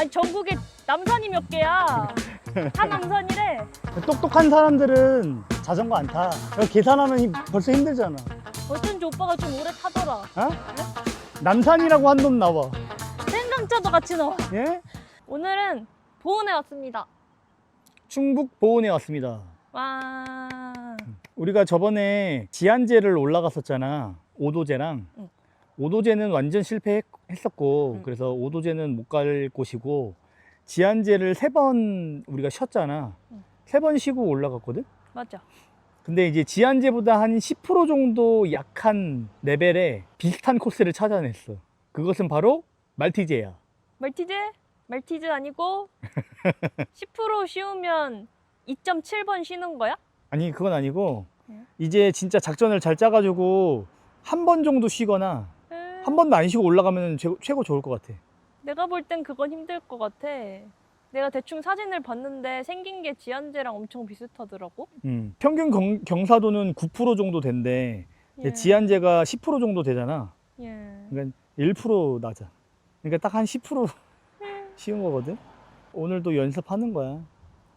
아니 전국에 남산이 몇 개야? 다 남산이래. 똑똑한 사람들은 자전거 안 타. 이거 계산하면 힘- 벌써 힘들잖아. 어쩐지 오빠가 좀 오래 타더라. 어? 남산이라고 한 놈 나와. 생강차도 같이 나와. 예? 오늘은 보은에 왔습니다. 충북 보은에 왔습니다. 와. 우리가 저번에 지안제를 올라갔었잖아. 오도제랑. 응. 오도제는 완전 실패했었고, 응. 그래서 오도제는 못 갈 곳이고, 지안제를 세 번 우리가 쉬었잖아. 응. 세번 쉬고 올라갔거든? 맞아. 근데 이제 지안제보다 한 10% 정도 약한 레벨의 비슷한 코스를 찾아냈어. 그것은 바로 말티제야. 말티즈? 말티즈 아니고 10% 쉬우면 2.7번 쉬는 거야? 아니, 그건 아니고, 네. 이제 진짜 작전을 잘 짜가지고, 한 번 정도 쉬거나, 음, 한 번도 안 쉬고 올라가면 최고, 최고 좋을 것 같아. 내가 볼 땐 그건 힘들 것 같아. 내가 대충 사진을 봤는데 생긴 게 지안제랑 엄청 비슷하더라고. 음. 평균 경, 경사도는 9% 정도 된대. 예. 지안제가 10% 정도 되잖아. 예. 그러니까 1% 낮아. 그러니까 딱 한 10% 쉬운 거거든. 오늘도 연습하는 거야.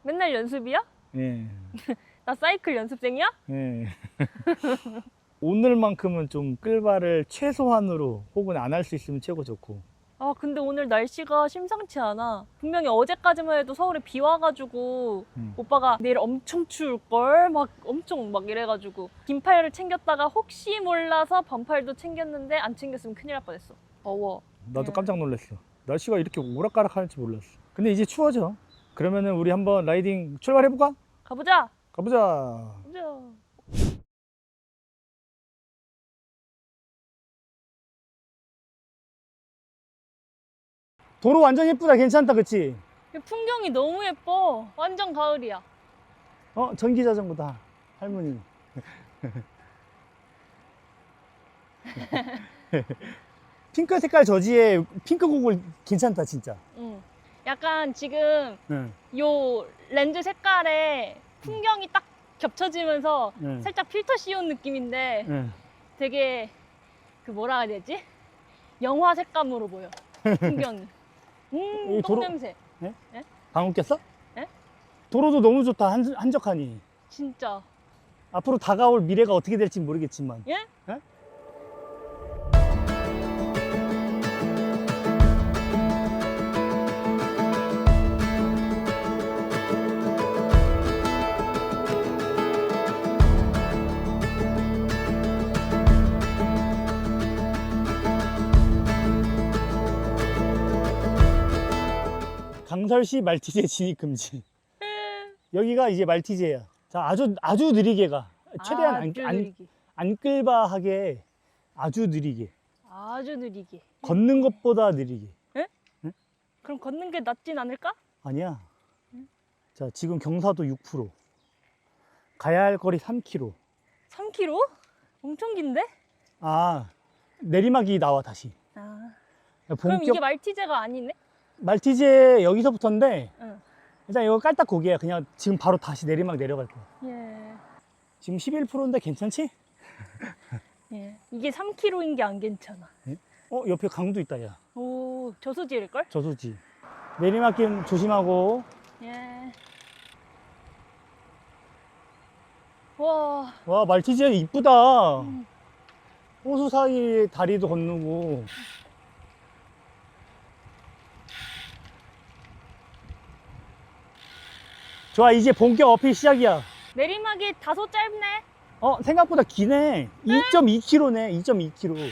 맨날 연습이야? 예. 나 사이클 연습생이야? 예. 오늘만큼은 좀 끌바를 최소한으로 혹은 안 할 수 있으면 최고 좋고. 아 근데 오늘 날씨가 심상치 않아. 분명히 어제까지만 해도 서울에 비 와가지고 음. 오빠가 내일 엄청 추울 걸 막 엄청 막 이래가지고 긴팔을 챙겼다가 혹시 몰라서 반팔도 챙겼는데 안 챙겼으면 큰일 날 뻔했어. 더워. 나도 예. 깜짝 놀랐어. 날씨가 이렇게 오락가락 하는지 몰랐어. 근데 이제 추워져. 그러면은 우리 한번 라이딩 출발해볼까? 가보자. 가보자. 가보자. 도로 완전 예쁘다. 괜찮다. 그치? 이 풍경이 너무 예뻐. 완전 가을이야. 어, 전기 자전거다. 할머니. 핑크 색깔 저지에 핑크 고글 괜찮다, 진짜. 응. 약간 지금 응. 요 렌즈 색깔에 풍경이 딱 겹쳐지면서 응. 살짝 필터 씌운 느낌인데 응. 되게 그 뭐라 해야 되지? 영화 색감으로 보여. 풍경이. 음, 이똥 도로- 냄새. 방울 꼈어? 네? 도로도 너무 좋다, 한, 한적하니. 진짜. 앞으로 다가올 미래가 어떻게 될지 모르겠지만. 예? 예? 강설시 말티제 진입 금지. 여기가 이제 말티제야. 자, 아주 아주 느리게 가. 최대한 안, 아주 안, 느리게. 안 끌바하게 아주 느리게. 아주 느리게. 걷는 것보다 느리게. 그럼 걷는 게 낫진 않을까? 아니야. 자, 지금 경사도 6%. 가야 할 거리 3km. 3km? 엄청 긴데? 아, 내리막이 나와 다시. 아. 그럼 본격 이게 말티제가 아니네? 말티제 여기서부터인데 응. 일단 이거 깔딱 고기야. 그냥 지금 바로 다시 내리막 내려갈 거야. 예. 지금 11%인데 괜찮지? 예. 이게 3km인 게 안 괜찮아. 어, 옆에 강도 있다, 야. 오, 저수지일걸? 저수지. 내리막길 조심하고. 예. 와, 와, 말티제 이쁘다. 음. 호수 사이에 다리도 건너고. 좋아, 이제 본격 어필 시작이야. 내리막이 다소 짧네. 어, 생각보다 기네. 2.2km네, 2.2km.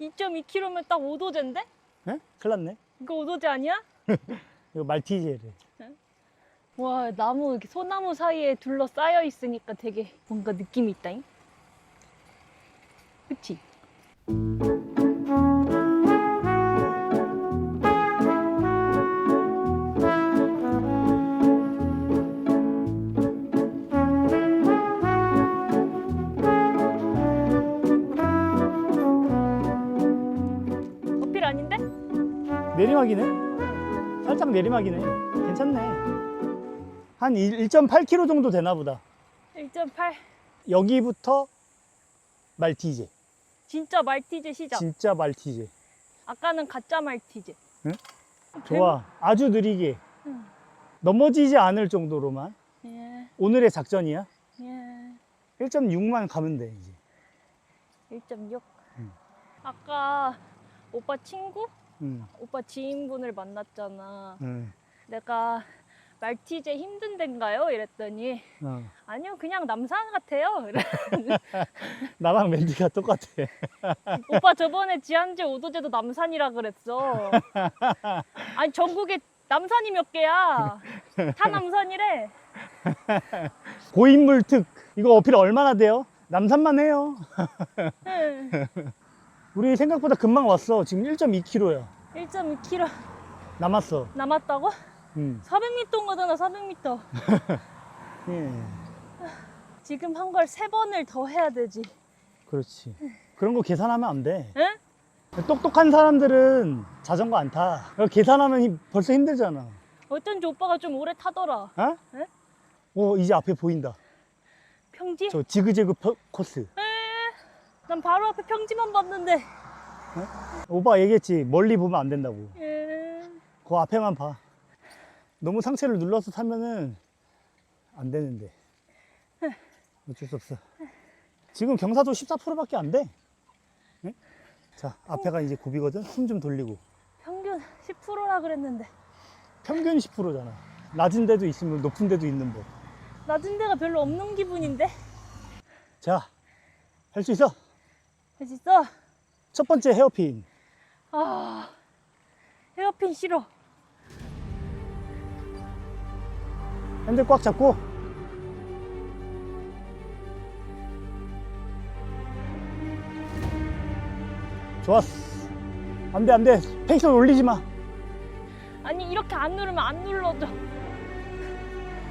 2.2km면 딱 5도제인데? 에? 큰일 났네. 이거 5도제 아니야? 이거 말티제래. 와, 나무, 이렇게 소나무 사이에 둘러싸여 있으니까 되게 뭔가 느낌이 있다잉? 그치? 내리막이네? 살짝 내리막이네. 괜찮네. 한 1.8km 정도 되나 보다. 1.8. 여기부터 말티제. 진짜 말티즈 시작. 진짜 말티제. 아까는 가짜 말티즈. 좋아. 아주 느리게. 응. 넘어지지 않을 정도로만. 예, 오늘의 작전이야. 예. 1.6만 가면 돼, 이제. 1.6. 음. 아까 오빠 친구? 응. 오빠 지인분을 만났잖아. 응. 내가 말티제 힘든 데인가요? 이랬더니 어. 아니요 그냥 남산 같아요. 이래. 나랑 멘트가 똑같아. 오빠 저번에 지한제 오도제도 남산이라 그랬어. 아니 전국에 남산이 몇 개야? 다 남산이래. 고인물 특. 이거 어필 얼마나 돼요? 남산만 해요. 응. 우리 생각보다 금방 왔어. 지금 1.2km야. 1.2km 남았어. 남았다고? 응. 400m인 거잖아 400m. 예. 지금 한 걸 세 번을 더 해야 되지. 그렇지. 그런 거 계산하면 안 돼. 응? 똑똑한 사람들은 자전거 안 타. 그거 계산하면 힘- 벌써 힘들잖아. 어쩐지 오빠가 좀 오래 타더라. 어? 응? 어, 이제 앞에 보인다. 평지? 저 지그재그 퍼- 코스. 에, 난 바로 앞에 평지만 봤는데. 오빠 얘기했지. 멀리 보면 안 된다고. 에, 그 앞에만 봐. 너무 상체를 눌러서 타면은 안 되는데. 어쩔 수 없어. 지금 경사도 14%밖에 안 돼. 응? 자, 앞에가 이제 고비거든. 숨 좀 돌리고. 평균 10%라 그랬는데 평균 10%잖아. 낮은 데도 있으면 높은 데도 있는 법. 낮은 데가 별로 없는 기분인데. 자, 할 수 있어. 할 수 있어? 첫 번째 헤어핀. 아, 헤어핀 싫어. 핸들 꽉 잡고. 좋았어. 안 돼, 안 돼. 페이스를 올리지 마. 아니 이렇게 안 누르면 안 눌러져.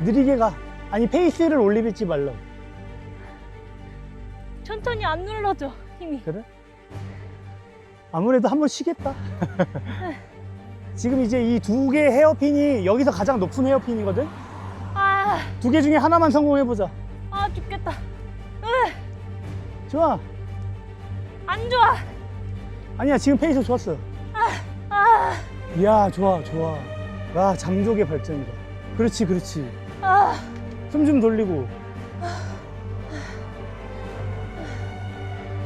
느리게 가. 아니, 페이스를 올리지 말라고. 천천히 안 눌러져 힘이. 그래? 아무래도 한 번 쉬겠다. 지금 이제 이 두개 헤어핀이 여기서 가장 높은 헤어핀이거든? 아, 두 개 중에 하나만 성공해보자. 아 죽겠다. 으, 좋아. 안 좋아. 아니야, 지금 페이스 좋았어. 아, 이야, 좋아, 좋아. 와, 장족의 발전이다. 그렇지, 그렇지. 아, 숨 좀 돌리고.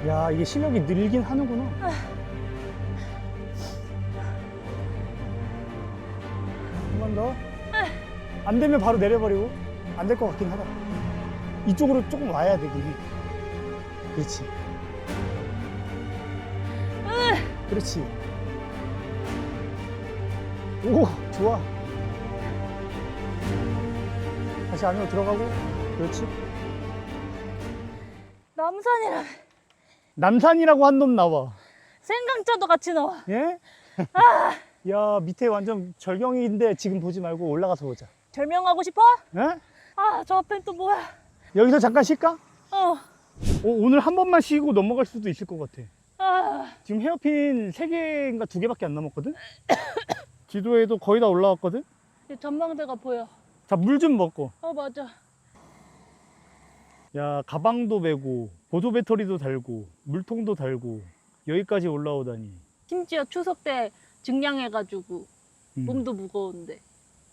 야, 이게 실력이 늘긴 하는구나. 한번 더. 안 되면 바로 내려버리고. 안 될 것 같긴 하다. 이쪽으로 조금 와야 돼, 그게. 그렇지. 그렇지. 오, 좋아. 다시 안으로 들어가고. 그렇지. 남산이랑 남산이라고 한 놈 나와. 생강차도 같이 나와. 예? 야, 밑에 완전 절경인데 지금 보지 말고 올라가서 보자. 절명하고 싶어? 예? 아, 저 앞엔 또 뭐야? 여기서 잠깐 쉴까? 어, 오, 오늘 한 번만 쉬고 넘어갈 수도 있을 것 같아. 아, 지금 헤어핀 3개인가 2개밖에 안 남았거든? 지도에도 거의 다 올라왔거든? 이 전망대가 보여. 자, 물 좀 먹고. 어, 맞아. 야, 가방도 메고, 보조 배터리도 달고, 물통도 달고, 여기까지 올라오다니. 심지어 추석 때 증량해가지고 음, 몸도 무거운데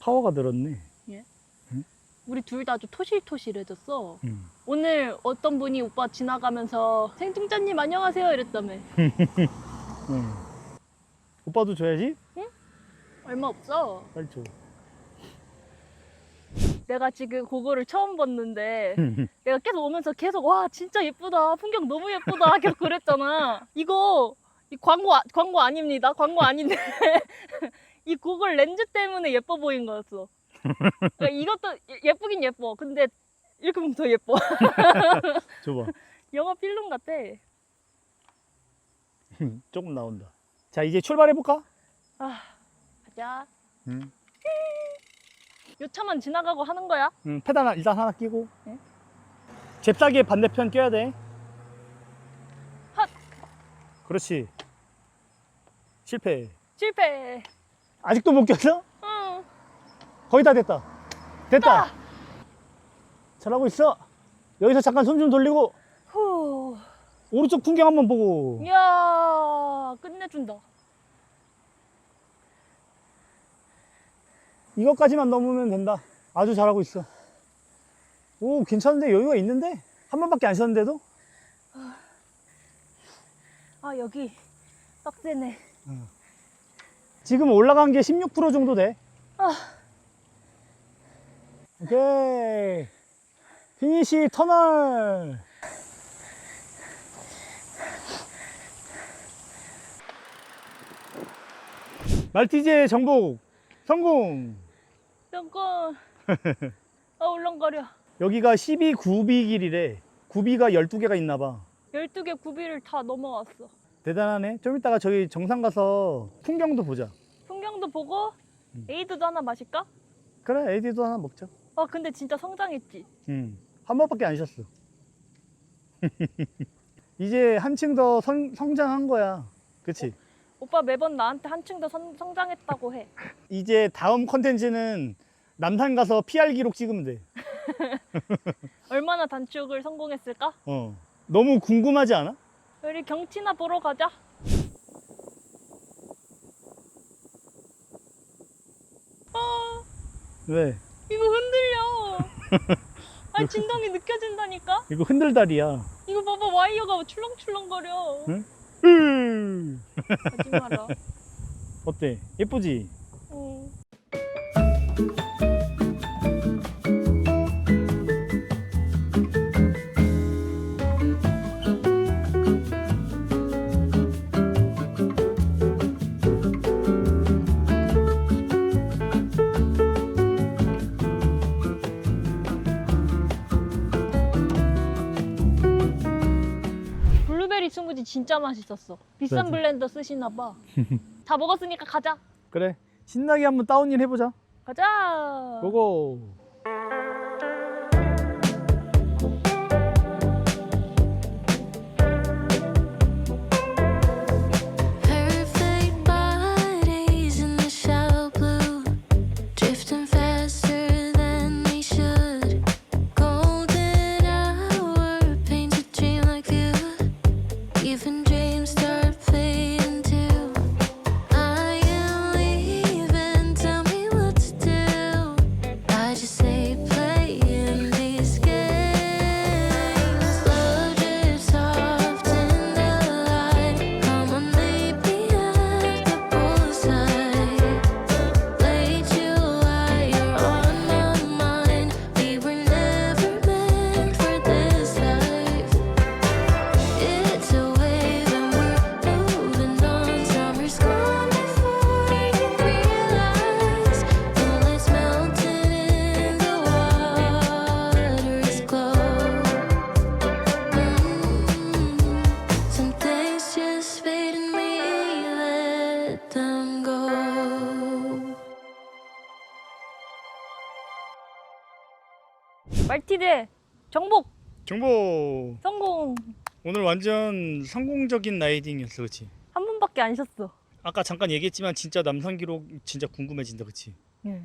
파워가 늘었네. 우리 둘 다 아주 토실토실해졌어. 음. 오늘 어떤 분이 오빠 지나가면서 생중자님 안녕하세요 이랬다며. 음. 오빠도 줘야지? 얼마 없어. 빨리 줘. 내가 지금 그거를 처음 봤는데 내가 계속 오면서 계속 와 진짜 예쁘다 풍경 너무 예쁘다 계속 그랬잖아. 이거 이 광고 아- 광고 아닙니다. 광고 아닌데 이 구글 렌즈 때문에 예뻐 보인 거였어. 그러니까 이것도 예- 예쁘긴 예뻐. 근데 이렇게 보면 더 예뻐. 줘봐. 영화 필름 같아. 조금 나온다. 자, 이제 출발해볼까? 아 가자. 응. 요 차만 지나가고 하는 거야? 응, 페달 하나- 일단 하나 끼고. 네. 잽싸게 반대편 껴야 돼. 헛. 그렇지. 실패. 실패. 아직도 못 꼈어? 응. 거의 다 됐다. 됐다. 아. 잘하고 있어. 여기서 잠깐 손 좀 돌리고 후. 오른쪽 풍경 한번 보고. 이야 끝내준다. 이것까지만 넘으면 된다. 아주 잘하고 있어. 오, 괜찮은데 여유가 있는데? 한 번밖에 안 쉬었는데도? 아 여기 빡세네. 지금 올라간 게 16% 정도 돼. 아. 오케이. 피니시 터널. 말티즈의 정복 성공. 잠깐. 아 울렁거려. 여기가 12 구비 길이래. 구비가 12개가 있나 봐. 12개 구비를 다 넘어왔어. 대단하네. 좀 이따가 저기 정상 가서 풍경도 보자. 풍경도 보고 에이드도 하나 마실까? 그래, 에이디도 하나 먹자. 아 근데 진짜 성장했지. 음, 한 번밖에 안 쉬었어. 이제 한층 더 성, 성장한 거야. 그치? 오빠 매번 나한테 한층 더 성, 성장했다고 해. 이제 다음 컨텐츠는 남산 가서 PR 기록 찍으면 돼. 얼마나 단축을 성공했을까? 어. 너무 궁금하지 않아? 우리 경치나 보러 가자. 아 왜? 이거 흔들려. 아 진동이 느껴진다니까? 이거 흔들다리야. 이거 봐봐 와이어가 출렁출렁거려. 응? 마라. 어때? 예쁘지? 응. 진짜 맛있었어. 비싼 맞아. 블렌더 쓰시나 봐. 다 먹었으니까 가자. 그래. 신나게 한번 다운힐 해보자. 가자. 고고. 말티즈 정복 정보. 성공. 오늘 완전 성공적인 라이딩이었어, 그치? 한 번밖에 안 쉬었어. 아까 잠깐 얘기했지만 진짜 남산 기록 진짜 궁금해진다, 그치? 예.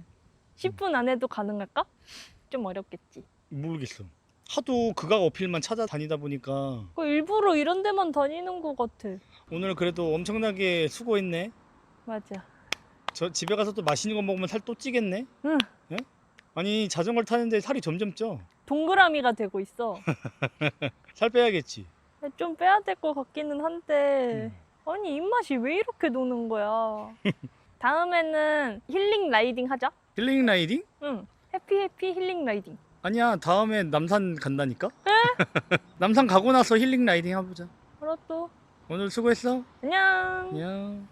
10분 안에도 가능할까? 좀 어렵겠지. 모르겠어. 하도 극악 어필만 찾아다니다 보니까 그 일부러 이런 데만 다니는 것 같아. 오늘 그래도 엄청나게 수고했네. 맞아. 저 집에 가서 또 맛있는 거 먹으면 살 또 찌겠네. 응. 예? 아니 자전거를 타는데 살이 점점 쪄. 동그라미가 되고 있어. 살 빼야겠지. 좀 빼야 될 것 같기는 음. 한데 아니 입맛이 왜 이렇게 도는 거야? 다음에는 힐링 라이딩 하자. 힐링 라이딩? 응. 해피 해피 힐링 라이딩. 아니야 다음에 남산 간다니까. 남산 가고 나서 힐링 라이딩 해보자. 알았어. 오늘 수고했어. 안녕. 안녕.